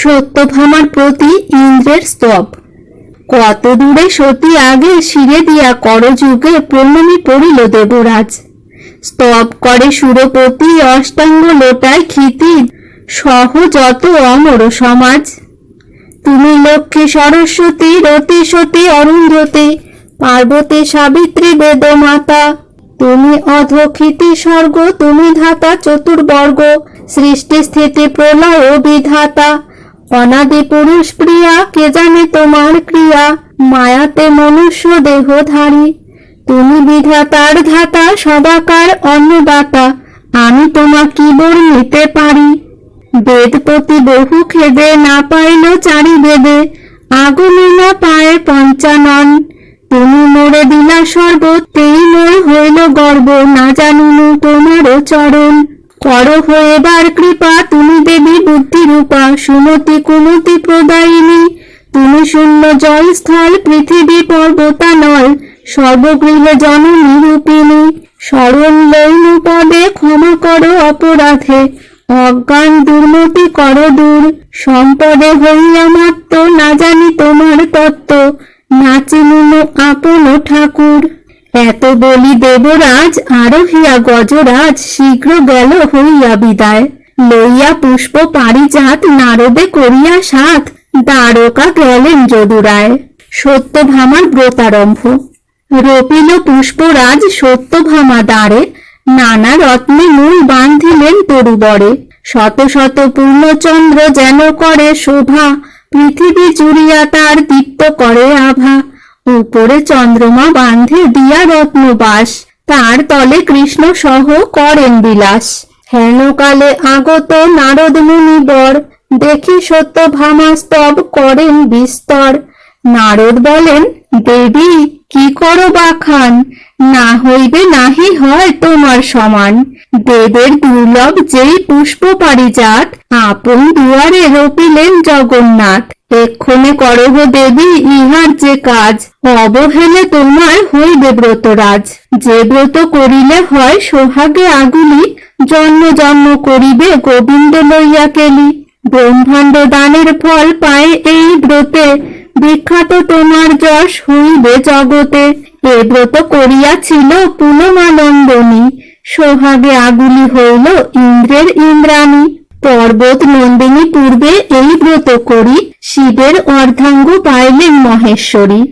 সত্যভামার প্রতি ইন্দ্রের স্তব। কত দূরে সতী আগে শিরে দিয়া করযুগে প্রণামী পড়িল দেবরাজ। স্তব করে সুরপতি অষ্টাঙ্গ লোটায় ক্ষিতি সহ যত অমর সমাজ। তুমি লক্ষ্মী সরস্বতী, রতি সতী, অরুন্ধতী, পার্বতী সাবিত্রী বেদমাতা। তুমি অধক্ষিতি স্বর্গ, তুমি ধাতা চতুর্বর্গ সৃষ্টি স্থিতি প্রলয় বিধাতা। অনাদি পুরুষ প্রিয়া, কে জানে তোমার ক্রিয়া? মায়াতে মনুষ্য দেহধারী তুমি বিধাতার ধাতা, সদাকার অন্নদাতা। আমি তোমা কি নিতে পারি। বেদপতি বহু খেদে না পাইল চারি বেদে আগুনে না পায়ে পঞ্চানন। তুমি মোরে দিলা সর্বত তেই মোর হইল গর্ব। না জানুনু তোমারও চরণ। করো হয়েবার কৃপা, তুমি দেবী বুদ্ধি রূপা সুমতি কুমতি প্রদায়িনী। তুমি শূন্য জলস্থল, পৃথিবী পর্বতানল, সর্বগৃহে জননী রূপিণী। স্মরণ লৌনু পদে ক্ষমা করো অপরাধে, অজ্ঞান দুর্মতি কর দূর। সম্পদে হইয়া মাত্র না জানি তোমার তত্ত্ব নাচিনুন আপন ঠাকুর। এত বলি দেবরাজ, আরোহিয়া গজরাজ, শীঘ্র গেল হইয়া বিদায়। লইয়া পুষ্প পারিজাত নারদে করিয়া সাথ দ্বারকা গেলেন যদুরায়। সত্যভামার ব্রতারম্ভ। রপিল পুষ্পরাজ সত্যভামা দ্বারে, নানা রত্নে মূল বান্ধিলেন তরুবরে। শত শত পূর্ণচন্দ্র যেন করে শোভা, পৃথিবী জুড়িয়া তার দীপ্ত করে আভা। উপরে চন্দ্রমা বাঁধে দিয়া রত্নবাস। তার তলে কৃষ্ণ সহ করেন বিলাস। হেনকালে আগত নারদ মুনি বর দেখি সত্য ভামাস্তব করেন বিস্তর। নারদ বলেন, দেবী, কি করো বা খান না হইবে নাহি হয় তোমার সমান। দেবের দুর্লভ যেই পুষ্প পারিজাত আপন দুয়ারে রপিলেন জগন্নাথ। এক্ষণে করহ দেবী, ইহার যে কাজ। অবহেলে তোমার হইবে ব্রতরাজ। যে ব্রত করিলে হয় সোহাগে আগুলি, জন্ম জন্ম করিবে গোবিন্দ লইয়া কেলি ব্রহ্মাণ্ড দানের ফল পায় এই ব্রতে, বিখ্যাত তোমার যশ হইবে জগতে। এ ব্রত করিয়াছিল পুলমানন্দনী সোহাগে আগুলি হইল ইন্দ্রের ইন্দ্রাণী। পর্বত নন্দিনী পূর্বে এই ব্রত করি, শিবের অর্ধাঙ্গ পাইলেন মহেশ্বরী।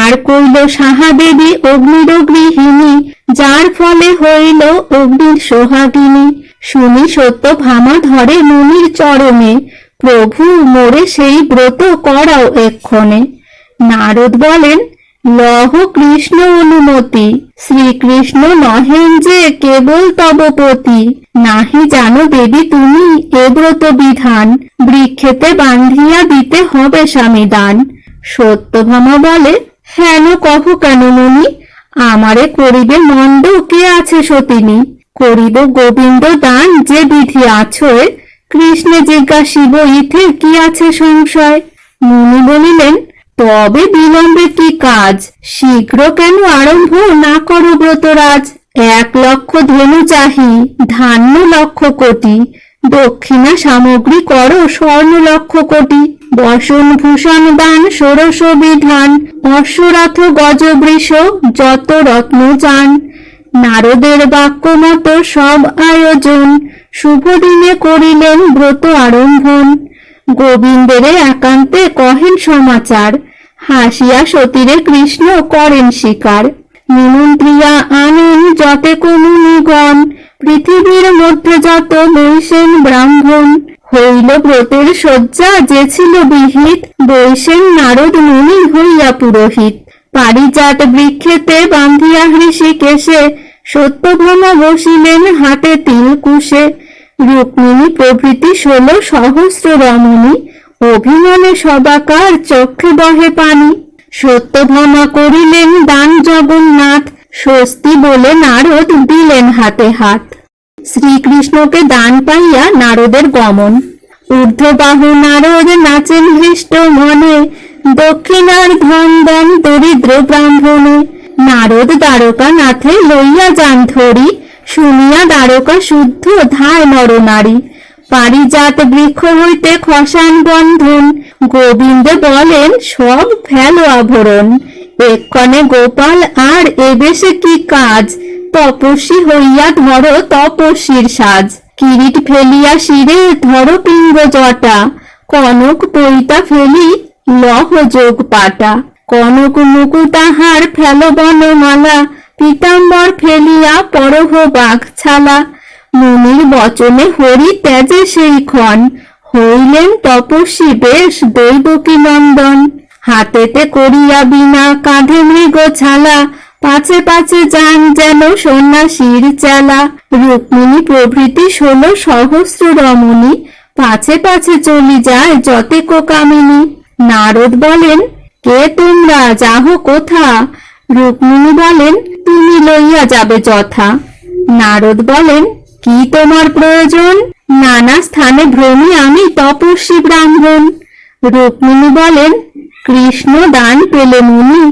আর কইল সাহাদেবী অগ্নির গৃহিণী যার ফলে হইল অগ্নির সোহাগিনী। শুনি সত্য ভামা ধরে মুনির চরণে, প্রভু, মোরে সেই ব্রত করাও এক্ষণে। নারদ বলেন লহ কৃষ্ণ অনুমতি। শ্রীকৃষ্ণ নহেন যে কেবল তবপতি নাহি জানো দেবী তুমি এ ব্রত বিধান। বৃক্ষেতে বান্ধিয়া দিতে হবে স্বামী দান। সত্যভামা বলে, হেন কহ কেন মুনি? আমারে করিবে মন্দ কে আছে সতিনী? করিব গোবিন্দ দান যে বিধি আছয় কৃষ্ণে জিজ্ঞাসিব ইথে কি আছে সংশয়? মুনি বলিলেন তবে বিলম্বে কি কাজ? শীঘ্র কেন আরম্ভ না করো ব্রতরাজ? এক লক্ষ ধনু চাহি, ধান্য লক্ষ কোটি। দক্ষিণা সামগ্রী করো স্বর্ণ লক্ষ কোটি। বসন, ভূষণ, দান, ষোড়শ বিধান, অশ্বরথ গজবৃষ যত রত্ন যান নারদের বাক্য মতো সব আয়োজন। শুভ দিনে করিলেন ব্রত আরম্ভন। গোবিন্দের একান্তে কহেন সমাচার, হাসিয়া সতীরে কৃষ্ণ করেন শিকার। নিমন্ত্রিয়া আনেন যতে কমুনিগণ পৃথিবীর মধ্যে যত বৈশেন ব্রাহ্মণ। হইল ব্রতের শয্যা যে ছিল বিহিত, বৈশেন নারদ মুনি হইয়া পুরোহিত। পারিজাত বৃক্ষেতে বান্ধিয়া হৃষিকেশে সত্যভামা বসিলেন হাতে তিল কুশে রুক্মিণী প্রভৃতি ষোলো সহস্র রমণী অভিমানে সদাকার চক্ষে বহে পানি। সত্যভামা করিলেন দান জগন্নাথ, স্বস্তি বলে নারদ দিলেন হাতে হাত। শ্রীকৃষ্ণকে দান পাইয়া নারদের গমন। ঊর্ধ্ববাহু নারদ নাচেন হৃষ্ট মনে, দক্ষিণার ধন দেন দরিদ্র ব্রাহ্মণে। নারদ দ্বারকা নাথে লইয়া যান ধরি শুনিয়া দ্বারকা শুদ্ধ ধায় নরনারী পারিজাত বৃক্ষ হইতে খসান বন্ধন, গোবিন্দ বলেন, সব ফেলো আভরণ। এক্ষণে গোপাল, আর এবেশে কি কাজ? তপস্বী হইয়া ধরো তপস্বীর সাজ। কিরিট ফেলিয়া শিরে ধরো পিঙ্গ জটা। কনক পৈতা ফেলি লহ যোগ পাটা। কনক মুকুতাহার ফেল বনমালা। পীতাম্বর ফেলিয়া পরহ বাঘ ছালা। মুনির বচনে হরি ত্যাজে সেই ক্ষণ। হইলেন তপস্বী বেশ দৈবকী নন্দন হাতেতে করিয়া বিনা কাঁধে মৃগ ছালা। পাছে পাছে যান যেন সন্ন্যাসীর চালা। রুক্মিণী প্রভৃতি ষোলো সহস্র রমণী। পাছে পাছে চলি যায় যতেক কামিনী। নারদ বলেন, কে তোমরা? যাহ কোথা? রুক্মিণী বলেন তুমি লইয়া যাবে যথা। নারদ বলেন, কি তোমার প্রয়োজন? নানা স্থানে ভ্রমি আমি তপস্বী ব্রাহ্মণ। রুক্মিণী বলেন, কৃষ্ণ দান পেলে মুনি,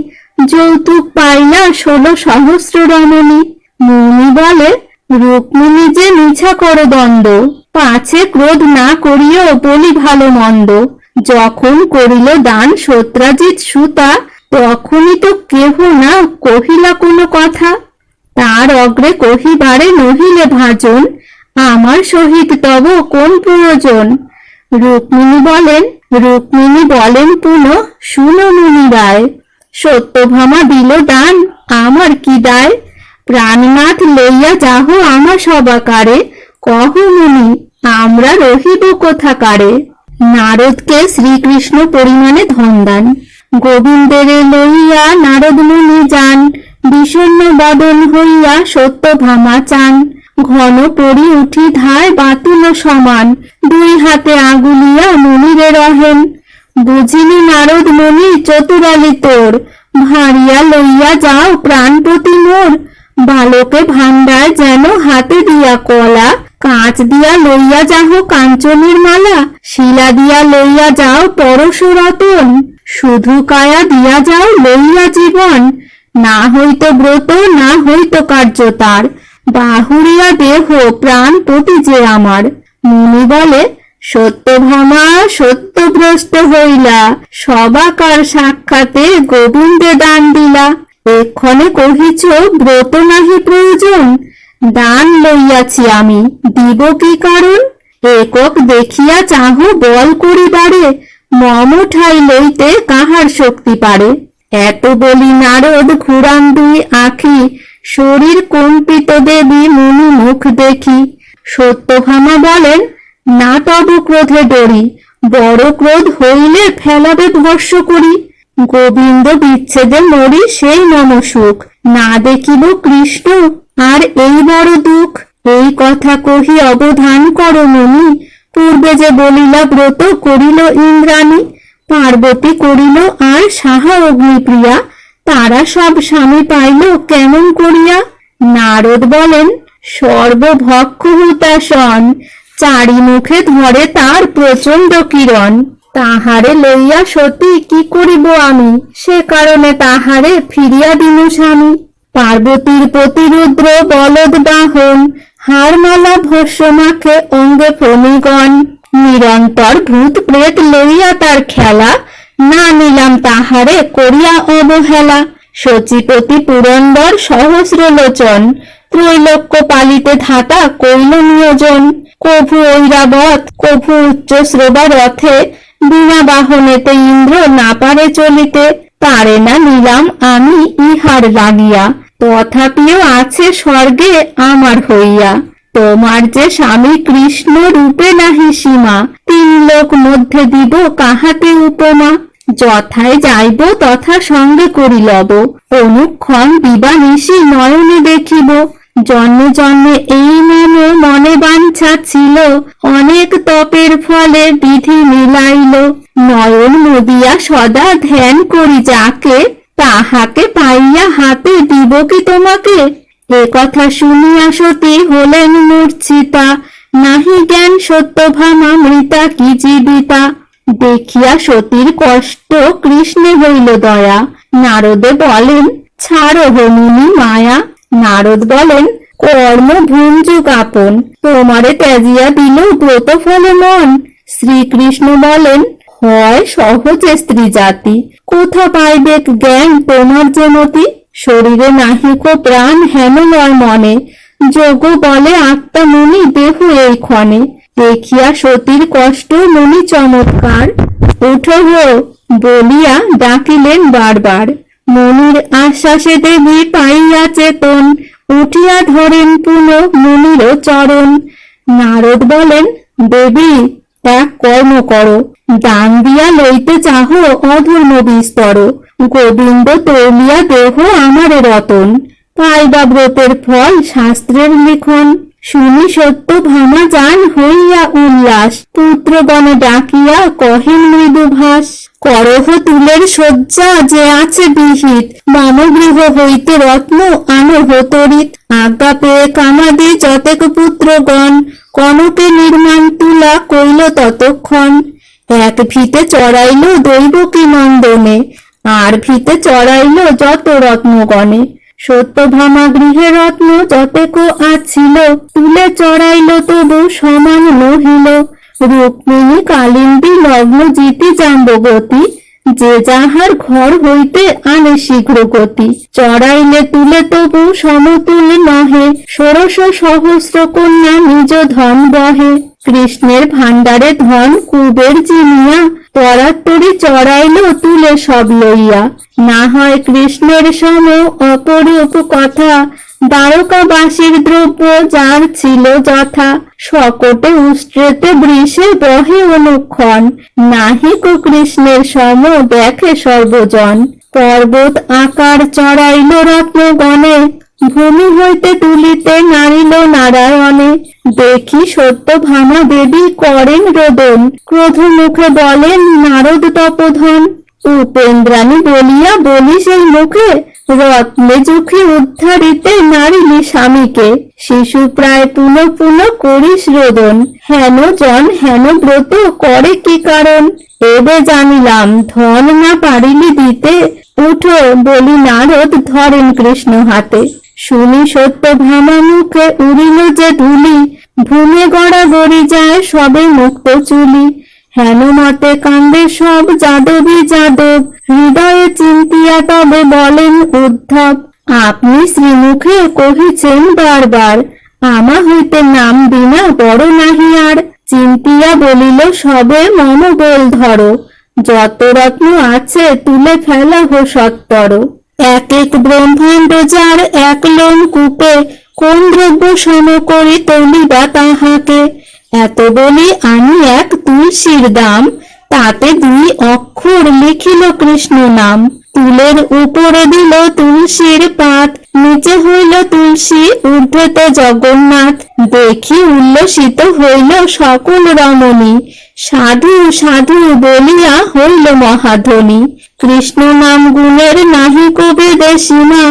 যৌতুক পাইলা ষোলো সহস্র রমণী। মুনি বলে, রুক্মিণী যে মিছা করো দ্বন্দ্ব পাছে ক্রোধ না করিও বলি ভালো মন্দ। যখন করিল দান সত্রাজিৎ সুতা তখনই তো কেহ না কহিলা কোনো কথা। তার অগ্রে কহিবারে নহিলে ভাজন, আমার সহিত তব কোন প্রয়োজন? রুক্মিণী বলেন রুক্মিণী বলেন পুনঃ, শুনো মুনি রায়, সত্যভামা দিল দান, আমার কি দায়? প্রাণনাথ লইয়া যাহ আমার সবাকারে, কহ মুনি, আমরা রহিব কোথাকারে? নারদকে শ্রীকৃষ্ণ পরিমাণে ধন দান। গোবিন্দের লইয়া নারদ মুনি যান, বিষণ্ণ বদন হইয়া সত্যভামা চান। ঘন পরি উঠি ধায় বাতুল সমান, দুই হাতে আগুলিয়া মনিরে রহেন। বুঝিনি নারদ মনি, চতুরালি তোর, ভারিয়া লইয়া যাও প্রাণপতি মোর। বালকে ভান্ডার যেন হাতে দিয়া কলা, কাঁচ দিয়া লইয়া যাহ কাঞ্চনের মালা, শিলা দিয়া লইয়া যাও পরশ রতন। শুধু কায়া দিয়া যাও লইয়া জীবন, না হইতো ব্রত, না হইতো কার্য তার। বাহুরিয়া দেহ প্রাণ পতি যে আমার। মুনি বলে সত্যভামা সত্যভ্রষ্ট হইলা। সবাকার সাক্ষাতে গোবিন্দে দান দিলা। এক্ষণে কহিছ, ব্রত নাহি প্রয়োজন। দান লইয়াছি আমি। দিব কি কারণ? একক দেখিয়া চাহ বল করিবারে। মম ঠাই লইতে কাহার শক্তি পারে? এত বলি নারদ ঘুরান দুই আখি, শরীর কম্পিত দেবী মুনি মুখ দেখি। সত্যভামা বলেন, না তব ক্রোধে ডরি, বড় ক্রোধ হইলে ফেলাবে ভস্য করি। গোবিন্দ বিচ্ছেদে মরি সেই মম সুখ, না দেখিব কৃষ্ণ আর এই বড় দুঃখ। এই কথা কহি অবধান করো মনি পূর্বে যে বলিলা, ব্রত করিল ইন্দ্রাণী, পার্বতী করিল আর সাহা অগ্নিপ্রিয়া, তারা সব স্বামী পাইল কেমন করিয়া? নারদ বলেন সর্বভক্ষ হুতাসন চারি মুখে ধরে তার প্রচণ্ড কিরণ। তাহারে লইয়া সতী কি করিব আমি? সে কারণে তাহারে ফিরিয়া দিনু স্বামী পার্বতীর প্রতিরুদ্র বলদ বাহন হারমালা ভস্য মাখে অঙ্গে ফণিগণ নিরন্তর ভূত প্রেত লইয়া তার খেলা, না নিলাম তাহারে করিয়া অবহেলা। সচিপতি পুরন্দর সহস্র লোচন, ত্রৈলোক্য পালিতে ধাতা কইল নিয়োজন। কভু ঐরাবত, কভু উচ্চ শ্রবা রথে, বিনা বাহনেতে ইন্দ্র না পারে চলিতে, পারে না নিলাম আমি ইহার লাগিয়া। তথাপিও আছে স্বর্গে আমার হইয়া। তোমার যে স্বামী কৃষ্ণ রূপে নাহি সীমা, তিন লোক মধ্যে দিব কাহাতে উপমা। যথায় যাইব তথা সঙ্গে করি লব। অনুক্ষণ দিবা নিশি নয়নে দেখিব। জন্মে জন্মে এই মনে মনে বাঞ্ছা ছিল। অনেক তপের ফলে বিধি মিলাইল। নয়ন নদিয়া সদা ধ্যান করি যাকে। তাহাকে পাইয়া হাতে দিব কি তোমাকে? এ কথা শুনিয়া সতী হলেন মূর্ছিতা। নাহি জ্ঞান সত্যভামা মৃতা কি জীবিতা? দেখিয়া সতীর কষ্ট কৃষ্ণে হইল দয়া। নারদে বলেন, ছাড়ো হনুনি মায়া। নারদ বলেন, কর্ম ভুঞ্জুক আপন। তোমারে ত্যাজিয়া দিল ব্রত ফলে মন। শ্রীকৃষ্ণ বলেন হয় সহজে স্ত্রী জাতি কোথা পাইবে জ্ঞান তোমার যে মতি শরীরে নাহিক প্রাণ হেন নয় মনে। যোগ বলে আত্মা মুনি দেহ এই ক্ষণে। দেখিয়া সতীর কষ্ট মুনি চমৎকার। উঠো বলিয়া ডাকিলেন বারবার। মনির আশ্বাসে দেবী পাইয়া চেতন। উঠিয়া ধরেন পুনঃ মুনির চরণ। নারদ বলেন, দেবী, এক কর্ম করো। দান দিয়া লইতে চাহ অধর্ম বিস্তর গোবিন্দ তৌলিয়া দেহ আমারে রতন। পাইবা ব্রতের ফল শাস্ত্রের লিখন। শুনি সত্য ভামা যান হইয়া উল্লাস, পুত্রগণে ডাকিয়া কহেন মৃদু ভাস। করহ তুলের শয্যা যে আছে বিহিত মম গৃহ হইতে রত্ন আনহ তরিত। আজ্ঞা পেয়ে কামাদি যতেক পুত্রগণ, কনকে নির্মাণ তুলা কইল ততক্ষণ। ভিতে চড়াইল দৈবকী নন্দনে আর ভিতে চড়াইল যত রত্নগণে। সত্যভামা গৃহে রত্ন যতেক আছিল, তুলে চড়াইল তবু সমান নহিল। রুক্মিণী কালিন্দী লগ্ন জিতি জাম্বগতি, যে যাহার ঘর হইতে আনে শীঘ্র গতি। চড়াইলে তুলে তবু সমতুল নহে, ষোড়শ সহস্র কন্যা নিজ ধন বহে। কৃষ্ণের ভাণ্ডারে ধন কুবের জিনিয়া, পরাত্তরি চড়াইল তুলে সব লইয়া। না হয় কৃষ্ণের সম অপরূপ কথা, দ্বারকাবাসীর দ্রব্য যার ছিল যথা, সকটে উষ্ট্রেতে বৃষে বহে অনুক্ষণ নাহিক কৃষ্ণের সম দেখে সর্বজন। পর্বত আকার চড়াইল রত্নগণে, ভূমি হইতে তুলিতে নারিল নারায়ণে। দেখি সত্য ভামা দেবী করেন রোদন। ক্রোধ মুখে বলেন, নারদ তপধন। উপেন্দ্রাণী বলিয়া বলি সেই মুখে, রত্নে যুখে উদ্ধারিতে নারিলি স্বামীকে। শিশু প্রায় পুনঃ পুনঃ করিস রোদন। হেন জন হেন ব্রত করে কি কারণ? এবে জানিলাম, ধন না পারিলি দিতে। উঠো, বলি নারদ ধরেন কৃষ্ণ হাতে। শুনি সত্য মুখে উড়িল যে ধুলি, ভূমে গড়া গড়ি যায় সবে মুক্ত চুলি। হেন মতে কান্দে সব যাদবী যাদব, হৃদয়ে চিন্তিয়া তবে বলেন উদ্ধব, আপনি শ্রীমুখে কহিছেন বারবার, আমা হইতে নাম বিনা বড় নাহি আর। চিন্তিয়া বলিল, সবে মম বল ধরো যত রত্ন আছে তুলে ফেলা হো সত্তর। এক এক ব্রহ্মাণ্ড যার এক লোম কূপে, কোন দ্রব্য সম করি তলিবা তাহাকে? এত বলি আমি এক তুলসীর দাম, তাতে দুই অক্ষর লিখিল কৃষ্ণ নাম। তুলের উপরে দিল তুলসীর পাত, নিচে হইল তুলসী ঊর্ধ্বতে জগন্নাথ। দেখি উল্লসিত হইল সকল রমণী। সাধু সাধু বলিয়া হইল মহাধ্বনি। কৃষ্ণ নাম গুণের নাহি কবিদে সীমা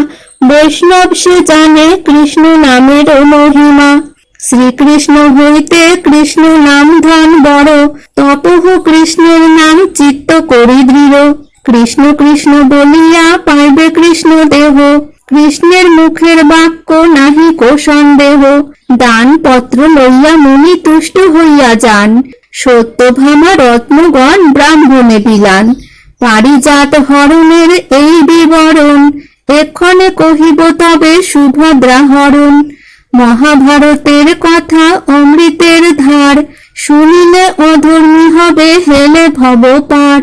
বৈষ্ণব সে জানে কৃষ্ণ নামের মহিমা। শ্রীকৃষ্ণ হইতে কৃষ্ণ নাম ধন বড়, তপহ কৃষ্ণের নাম চিত্ত করি দৃঢ় কৃষ্ণ কৃষ্ণ বলিয়া পাইবে কৃষ্ণ দেহ। কৃষ্ণের মুখের বাক্য নাহি কো সন্দেহ। দান পত্র লইয়া মুনি তুষ্ট হইয়া যান। সত্যভামা রত্নগণ ব্রাহ্মণে বিলান। পারিজাত হরণের এই বিবরণ, এক্ষণে কহিব তবে সুভদ্রা হরণ। মহাভারতের কথা অমৃতের ধার, শুনিলে অধর্মী হবে হেলে ভব পার